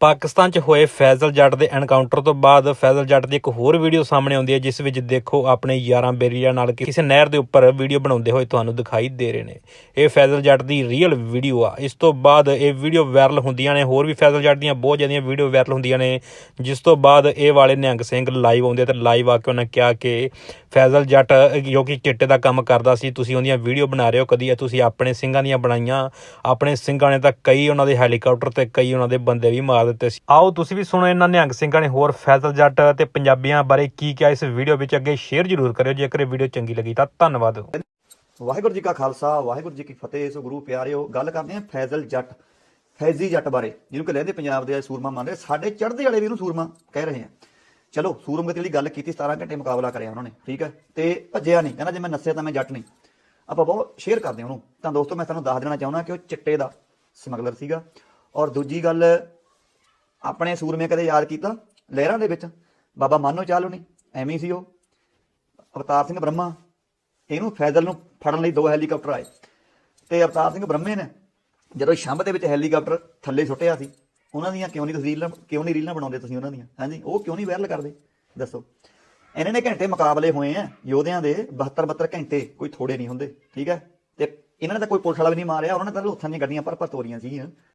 ਪਾਕਿਸਤਾਨ 'ਚ ਹੋਏ ਫੈਜ਼ਲ ਜੱਟ ਦੇ ਐਨਕਾਊਂਟਰ ਤੋਂ ਬਾਅਦ ਫੈਜ਼ਲ ਜੱਟ ਦੀ ਇੱਕ ਹੋਰ ਵੀਡੀਓ ਸਾਹਮਣੇ ਆਉਂਦੀ ਹੈ, ਜਿਸ ਵਿੱਚ ਦੇਖੋ ਆਪਣੇ ਯਾਰਾਂ ਬੇਰੀਆਂ ਨਾਲ ਕਿਸੇ ਨਹਿਰ ਦੇ ਉੱਪਰ ਵੀਡੀਓ ਬਣਾਉਂਦੇ ਹੋਏ ਤੁਹਾਨੂੰ ਦਿਖਾਈ ਦੇ ਰਹੇ ਨੇ। ਇਹ ਫੈਜ਼ਲ ਜੱਟ ਦੀ ਰੀਅਲ ਵੀਡੀਓ ਆ। ਇਸ ਤੋਂ ਬਾਅਦ ਇਹ ਵੀਡੀਓ ਵਾਇਰਲ ਹੁੰਦੀਆਂ ਨੇ, ਹੋਰ ਵੀ ਫੈਜ਼ਲ ਜੱਟ ਦੀਆਂ ਬਹੁਤ ਜ਼ਿਆਦੀਆਂ ਵੀਡੀਓ ਵਾਇਰਲ ਹੁੰਦੀਆਂ ਨੇ, ਜਿਸ ਤੋਂ ਬਾਅਦ ਇਹ ਵਾਲੇ ਨਿਹੰਗ ਸਿੰਘ ਲਾਈਵ ਆਉਂਦੇ ਤੇ ਲਾਈਵ ਆ ਕੇ ਉਹਨਾਂ ਕਿਹਾ ਕਿ ਫੈਜ਼ਲ ਜੱਟ, ਜੋ ਕਿ ਚਿੱਟੇ ਦਾ ਕੰਮ ਕਰਦਾ ਸੀ, ਤੁਸੀਂ ਉਹਦੀਆਂ ਵੀਡੀਓ ਬਣਾ ਰਹੇ ਹੋ, ਕਦੀ ਇਹ ਤੁਸੀਂ ਆਪਣੇ ਸਿੰਘਾਂ ਦੀਆਂ ਬਣਾਈਆਂ, ਆਪਣੇ ਸਿੰਘਾਂ ਨੇ ਤਾਂ ਕਈ ਉਹਨਾਂ ਦੇ ਹੈਲੀਕਾਪਟਰ ਤੇ ਕਈ ਉਹਨਾਂ ਦੇ ਬੰਦੇ ਵੀ ਮਾਰ ਦਿੱਤੇ ਸੀ। ਆਓ, ਤੁਸੀਂ ਵੀ ਸੁਣੋ ਇਹਨਾਂ ਨਿਹੰਗ ਸਿੰਘਾਂ ਨੇ ਹੋਰ ਫੈਜ਼ਲ ਜੱਟ ਤੇ ਪੰਜਾਬੀਆਂ ਬਾਰੇ ਕੀ ਕਿਹਾ, ਇਸ ਵੀਡੀਓ ਵਿੱਚ ਅੱਗੇ ਸ਼ੇਅਰ ਜ਼ਰੂਰ ਕਰਿਓ, ਜੇਕਰ ਇਹ ਵੀਡੀਓ ਚੰਗੀ ਲੱਗੀ ਤਾਂ ਧੰਨਵਾਦ। ਵਾਹਿਗੁਰੂ ਜੀ ਕਾ ਖਾਲਸਾ, ਵਾਹਿਗੁਰੂ ਜੀ ਕੀ ਫਤਿਹ, ਸੋ ਗੁਰੂ ਪਿਆਰਿਓ, ਗੱਲ ਕਰਦੇ ਆਂ ਫੈਜ਼ਲ ਜੱਟ, ਫੈਜ਼ੀ ਜੱਟ ਬਾਰੇ, ਜਿਹਨੂੰ ਕਿ ਲਹਿੰਦੇ ਪੰਜਾਬ ਦੇ ਸੂਰਮਾ ਮੰਨਦੇ ਸਾਡੇ ਚੜ੍ਹਦੇ ਵਾਲੇ ਵੀ ਇਹਨੂੰ ਸੂਰਮਾ ਕਹਿ ਰਹੇ ਆ। ਚਲੋ ਸੂਰਮਗਤੀ ਵਾਲੀ ਗੱਲ ਕੀਤੀ 17 ਘੰਟੇ ਮੁਕਾਬਲਾ ਕਰਿਆ ਉਹਨਾਂ ਨੇ, ਠੀਕ ਹੈ? ਤੇ ਭੱਜਿਆ ਨਹੀਂ, ਕਹਿੰਦਾ ਜੇ ਮੈਂ ਨੱਸਿਆ ਤਾਂ ਮੈਂ ਜੱਟ ਨਹੀਂ। ਆਪਾਂ ਬਹੁਤ ਸ਼ੇਅਰ ਕਰਦੇ ਹਾਂ ਉਹਨੂੰ। ਤਾਂ ਦੋਸਤੋ, ਮੈਂ ਤੁਹਾਨੂੰ ਦੱਸ ਦੇਣਾ ਚਾਹੁੰਦਾ ਕਿ ਉਹ ਚਿੱਟੇ ਦਾ ਸਮਗਲਰ ਸੀਗਾ। ਔਰ ਦੂਜੀ ਗੱਲ, ਆਪਣੇ ਸੂਰਮੇ ਕਦੇ ਯਾਦ ਕੀਤਾ? ਲਹਿਰਾਂ ਦੇ ਵਿੱਚ। ਬਾਬਾ ਮਾਨੋ ਚਾਲੂ ਨਹੀਂ ਐਵੇਂ ਸੀ ਉਹ। ਅਵਤਾਰ ਸਿੰਘ ਬ੍ਰਹਮਾ, ਇਹਨੂੰ ਫੈਜ਼ਲ ਨੂੰ ਫੜਨ ਲਈ ਦੋ ਹੈਲੀਕਾਪਟਰ ਆਏ। ਤੇ ਅਵਤਾਰ ਸਿੰਘ ਬ੍ਰਹਮੇ ਨੇ, ਜਦੋਂ ਸ਼ੰਭ ਦੇ ਵਿੱਚ ਹੈਲੀਕਾਪਟਰ ਥੱਲੇ ਸੁੱਟਿਆ ਸੀ ਉਹਨਾਂ ਦੀਆਂ ਕਿਉਂ ਨਹੀਂ ਤੁਸੀਂ ਰੀਲਾਂ, ਕਿਉਂ ਨਹੀਂ ਰੀਲਾਂ ਬਣਾਉਂਦੇ ਤੁਸੀਂ ਉਹਨਾਂ ਦੀਆਂ? ਹਾਂਜੀ, ਉਹ ਕਿਉਂ ਨਹੀਂ ਵਾਇਰਲ ਕਰਦੇ? ਦੱਸੋ। ਇਹਨਾਂ ਨੇ ਘੰਟੇ ਮੁਕਾਬਲੇ ਹੋਏ ਆ ਯੋਧਿਆਂ ਦੇ 72 72 ਘੰਟੇ ਕੋਈ ਥੋੜੇ ਨਹੀਂ ਹੁੰਦੇ, ਠੀਕ ਹੈ ਤੇ ਇਹਨਾਂ ਨੇ ਤਾਂ ਕੋਈ ਪੁਲਿਸ ਵਾਲਾ ਵੀ ਨਹੀਂ ਮਾਰਿਆ, ਉਹਨਾਂ ਨੇ ਤਾਂ ਲੋਥਾਂ ਦੀਆਂ ਗੱਡੀਆਂ ਪਰ ਪਰ ਤੋਰੀਆਂ ਸੀਗੀਆਂ।